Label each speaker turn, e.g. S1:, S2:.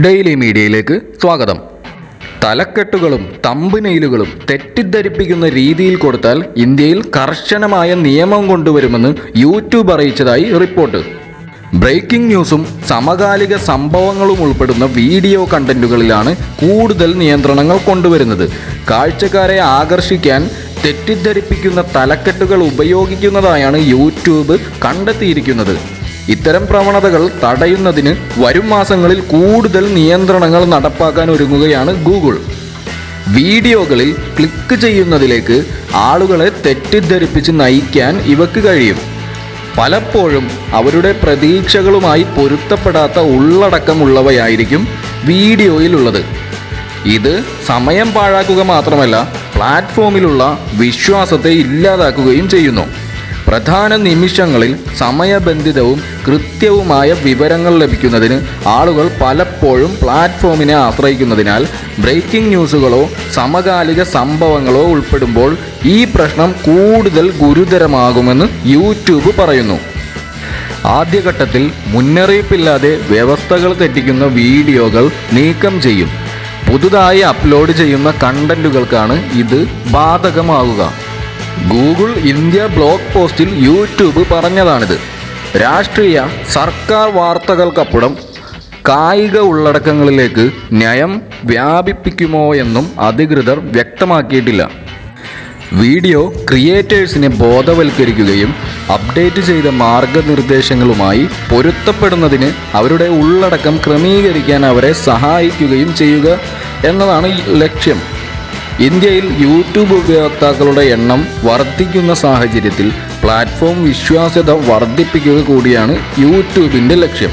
S1: Daily മീഡിയയിലേക്ക് സ്വാഗതം. തലക്കെട്ടുകളും തമ്പുനെയിലുകളും തെറ്റിദ്ധരിപ്പിക്കുന്ന രീതിയിൽ കൊടുത്താൽ ഇന്ത്യയിൽ കർശനമായ നിയമം കൊണ്ടുവരുമെന്ന് യൂട്യൂബ് അറിയിച്ചതായി റിപ്പോർട്ട്. ബ്രേക്കിംഗ് ന്യൂസും സമകാലിക സംഭവങ്ങളും ഉൾപ്പെടുന്ന വീഡിയോ കണ്ടന്റുകളിലാണ് കൂടുതൽ നിയന്ത്രണങ്ങൾ കൊണ്ടുവരുന്നത്. കാഴ്ചക്കാരെ ആകർഷിക്കാൻ തെറ്റിദ്ധരിപ്പിക്കുന്ന തലക്കെട്ടുകൾ ഉപയോഗിക്കുന്നതായാണ് യൂട്യൂബ് കണ്ടെത്തിയിരിക്കുന്നത്. ഇത്തരം പ്രവണതകൾ തടയുന്നതിന് വരും മാസങ്ങളിൽ കൂടുതൽ നിയന്ത്രണങ്ങൾ നടപ്പാക്കാൻ ഒരുങ്ങുകയാണ് ഗൂഗിൾ. വീഡിയോകളിൽ ക്ലിക്ക് ചെയ്യുന്നതിലേക്ക് ആളുകളെ തെറ്റിദ്ധരിപ്പിച്ച് നയിക്കാൻ ഇവക്ക് കഴിയും. പലപ്പോഴും അവരുടെ പ്രതീക്ഷകളുമായി പൊരുത്തപ്പെടാത്ത ഉള്ളടക്കമുള്ളവയായിരിക്കും വീഡിയോയിലുള്ളത്. ഇത് സമയം പാഴാക്കുക മാത്രമല്ല പ്ലാറ്റ്ഫോമിലുള്ള വിശ്വാസത്തെ ഇല്ലാതാക്കുകയും ചെയ്യുന്നു. പ്രധാന നിമിഷങ്ങളിൽ സമയബന്ധിതവും കൃത്യവുമായ വിവരങ്ങൾ ലഭിക്കുന്നതിന് ആളുകൾ പലപ്പോഴും പ്ലാറ്റ്ഫോമിനെ ആശ്രയിക്കുന്നതിനാൽ ബ്രേക്കിംഗ് ന്യൂസുകളോ സമകാലിക സംഭവങ്ങളോ ഉൾപ്പെടുമ്പോൾ ഈ പ്രശ്നം കൂടുതൽ ഗുരുതരമാകുമെന്ന് യൂട്യൂബ് പറയുന്നു. ആദ്യഘട്ടത്തിൽ മുന്നറിയിപ്പില്ലാതെ വ്യവസ്ഥകൾ തെറ്റിക്കുന്ന വീഡിയോകൾ നീക്കം ചെയ്യും. പുതുതായി അപ്ലോഡ് ചെയ്യുന്ന കണ്ടന്റുകൾക്കാണ് ഇത് ബാധകമാകുക. ഗൂഗിൾ ഇന്ത്യ ബ്ലോഗ് പോസ്റ്റിൽ യൂട്യൂബ് പറഞ്ഞതാണിത്. രാഷ്ട്രീയ സർക്കാർ വാർത്തകൾക്കപ്പുറം കായിക ഉള്ളടക്കങ്ങളിലേക്ക് നയം വ്യാപിപ്പിക്കുമോ എന്നും അധികൃതർ വ്യക്തമാക്കിയിട്ടില്ല. വീഡിയോ ക്രിയേറ്റേഴ്സിനെ ബോധവൽക്കരിക്കുകയും അപ്ഡേറ്റ് ചെയ്ത മാർഗനിർദ്ദേശങ്ങളുമായി പൊരുത്തപ്പെടുന്നതിന് അവരുടെ ഉള്ളടക്കം ക്രമീകരിക്കാൻ അവരെ സഹായിക്കുകയും ചെയ്യുക എന്നതാണ് ലക്ഷ്യം. ഇന്ത്യയിൽ യൂട്യൂബ് ഉപയോക്താക്കളുടെ എണ്ണം വർദ്ധിക്കുന്ന സാഹചര്യത്തിൽ പ്ലാറ്റ്ഫോം വിശ്വാസ്യത വർദ്ധിപ്പിക്കുക കൂടിയാണ് യൂട്യൂബിന്റെ ലക്ഷ്യം.